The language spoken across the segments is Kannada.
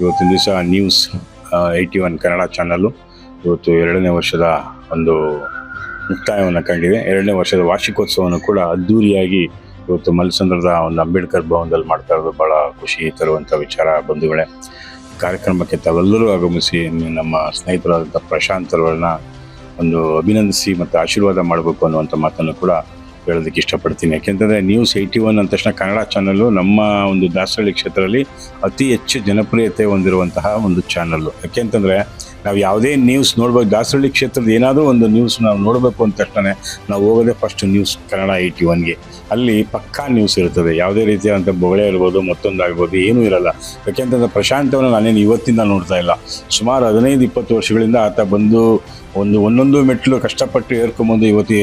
ಇವತ್ತಿನ ದಿವಸ news eighty one Kannada channel ಇವತ್ತು ಎರಡನೇ ವರ್ಷದ ಒಂದು ಮುಕ್ತಾಯವನ್ನು ಕಂಡಿದೆ. ಎರಡನೇ ವರ್ಷದ ವಾರ್ಷಿಕೋತ್ಸವವನ್ನು ಕೂಡ ಅದ್ದೂರಿಯಾಗಿ ಇವತ್ತು ಮಲ್ಸಂದ್ರದ ಒಂದು ಅಂಬೇಡ್ಕರ್ ಭವನದಲ್ಲಿ ಮಾಡ್ತಾ ಇರೋದು ಭಾಳ ಖುಷಿ ತರುವಂಥ ವಿಚಾರ ಬಂಧುಗಳೇ. ಕಾರ್ಯಕ್ರಮಕ್ಕೆ ತಾವೆಲ್ಲರೂ ಆಗಮಿಸಿ ನಮ್ಮ ಸ್ನೇಹಿತರಾದಂಥ ಪ್ರಶಾಂತ್ ಒಂದು ಅಭಿನಂದಿಸಿ ಮತ್ತು ಆಶೀರ್ವಾದ ಮಾಡಬೇಕು ಅನ್ನುವಂಥ ಮಾತನ್ನು ಕೂಡ ಹೇಳೋದಕ್ಕೆ ಇಷ್ಟಪಡ್ತೀನಿ. ಯಾಕೆಂತಂದರೆ ನ್ಯೂಸ್ ಏಯ್ಟಿ ಒನ್ ಅಂದ ತಕ್ಷಣ ಕನ್ನಡ ಚಾನಲ್ಲು ನಮ್ಮ ಒಂದು ದಾಸಹಳ್ಳಿ ಕ್ಷೇತ್ರದಲ್ಲಿ ಅತಿ ಹೆಚ್ಚು ಜನಪ್ರಿಯತೆ ಹೊಂದಿರುವಂತಹ ಒಂದು ಚಾನಲ್ಲು ಯಾಕೆಂತಂದರೆ ನಾವು ಯಾವುದೇ ನ್ಯೂಸ್ ನೋಡ್ಬೇಕು ದಾಸರಳ್ಳಿ ಕ್ಷೇತ್ರದ ಏನಾದರೂ ಒಂದು ನ್ಯೂಸ್ ನಾವು ನೋಡಬೇಕು ಅಂದ ತಕ್ಷಣ ನಾವು ಹೋಗೋದೇ ಫಸ್ಟ್ ನ್ಯೂಸ್ ಕನ್ನಡ ಏಯ್ಟಿ ಒನ್ಗೆ ಅಲ್ಲಿ ಪಕ್ಕಾ ನ್ಯೂಸ್ ಇರ್ತದೆ. ಯಾವುದೇ ರೀತಿಯಾದಂಥ ಬೊಗಳೆ ಇರ್ಬೋದು ಮತ್ತೊಂದಾಗ್ಬೋದು ಏನೂ ಇರಲ್ಲ. ಯಾಕೆಂತಂದ್ರೆ ಪ್ರಶಾಂತವನ್ನು ನಾನೇನು ಇವತ್ತಿಂದ ನೋಡ್ತಾ ಇಲ್ಲ. ಸುಮಾರು ಹದಿನೈದು, ಇಪ್ಪತ್ತು ವರ್ಷಗಳಿಂದ ಆತ ಬಂದು ಒಂದು ಒಂದೊಂದು ಮೆಟ್ಲು ಕಷ್ಟಪಟ್ಟು ಏರ್ಕೊಂಬಂದು ಇವತ್ತಿ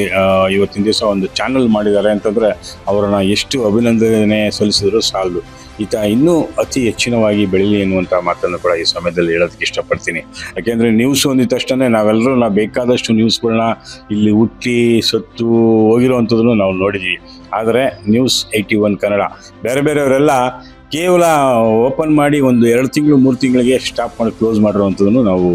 ಇವತ್ತಿನ ದಿವಸ ಒಂದು ಚಾನಲ್ ಮಾಡಿದ್ದಾರೆ ಅಂತಂದರೆ ಅವರನ್ನು ಎಷ್ಟು ಅಭಿನಂದನೆ ಸಲ್ಲಿಸಿದ್ರು ಸಾಲದು. ಈತ ಇನ್ನೂ ಅತಿ ಹೆಚ್ಚಿನವಾಗಿ ಬೆಳೀಲಿ ಎನ್ನುವಂಥ ಮಾತನ್ನು ಕೂಡ ಈ ಸಮಯದಲ್ಲಿ ಹೇಳೋದಕ್ಕೆ ಇಷ್ಟಪಡ್ತೀನಿ. ಯಾಕೆಂದರೆ ನ್ಯೂಸ್ ಒಂದಿದ ತಕ್ಷಣ ನಾವೆಲ್ಲರೂ ನಾವು ಬೇಕಾದಷ್ಟು ನ್ಯೂಸ್ಗಳನ್ನ ಇಲ್ಲಿ ಹುಟ್ಟಿ ಸತ್ತು ಹೋಗಿರುವಂಥದ್ದನ್ನು ನಾವು ನೋಡಿದ್ದೀವಿ ಆದರೆ ನ್ಯೂಸ್ ಏಯ್ಟಿ ಒನ್ ಕನ್ನಡ, ಬೇರೆ ಬೇರೆಯವರೆಲ್ಲ ಕೇವಲ ಓಪನ್ ಮಾಡಿ ಒಂದು ಎರಡು ತಿಂಗಳು, ಮೂರು ತಿಂಗಳಿಗೆ ಸ್ಟಾಪ್ ಮಾಡಿ ಕ್ಲೋಸ್ ಮಾಡಿರುವಂಥದ್ದನ್ನು ನಾವು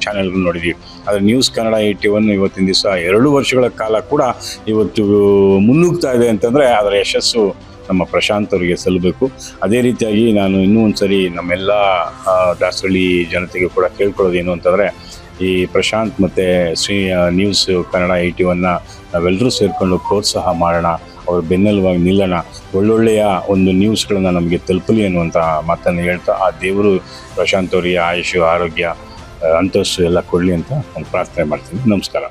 ಚಾನೆಲ್ಗಳು ನೋಡಿದ್ದೀವಿ ಆದರೆ ನ್ಯೂಸ್ ಕನ್ನಡ ಏಯ್ಟಿ ಒನ್ ಇವತ್ತಿನ ದಿವಸ ಎರಡು ವರ್ಷಗಳ ಕಾಲ ಕೂಡ ಇವತ್ತು ಮುನ್ನುಗ್ತಾ ಇದೆ ಅಂತಂದರೆ ಅದರ ಯಶಸ್ಸು ನಮ್ಮ ಪ್ರಶಾಂತ್ ಅವರಿಗೆ ಸಲ್ಲಬೇಕು. ಅದೇ ರೀತಿಯಾಗಿ ನಾನು ಇನ್ನೂ ಒಂದು ಸರಿ ನಮ್ಮೆಲ್ಲ ದಾಸಹಳ್ಳಿ ಜನತೆಗೆ ಕೂಡ ಕೇಳ್ಕೊಳ್ಳೋದು ಏನು ಅಂತಂದರೆ, ಈ ಪ್ರಶಾಂತ್ ಮತ್ತು ಶ್ರೀ ನ್ಯೂಸ್ ಕನ್ನಡ ಟಿ ಒನ್ನ ನಾವೆಲ್ಲರೂ ಸೇರಿಕೊಂಡು ಪ್ರೋತ್ಸಾಹ ಮಾಡೋಣ, ಅವ್ರ ಬೆನ್ನೆಲುವಾಗಿ ನಿಲ್ಲೋಣ, ಒಳ್ಳೊಳ್ಳೆಯ ಒಂದು ನ್ಯೂಸ್ಗಳನ್ನು ನಮಗೆ ತಲುಪಲಿ ಅನ್ನುವಂಥ ಮಾತನ್ನು ಹೇಳ್ತಾ, ಆ ದೇವರು ಪ್ರಶಾಂತ್ ಅವರಿಗೆ ಆಯುಷು, ಆರೋಗ್ಯ ಅಂತಸ್ಸು ಎಲ್ಲ ಕೊಡಲಿ ಅಂತ ನಾನು ಪ್ರಾರ್ಥನೆ ಮಾಡ್ತೀನಿ. ನಮಸ್ಕಾರ.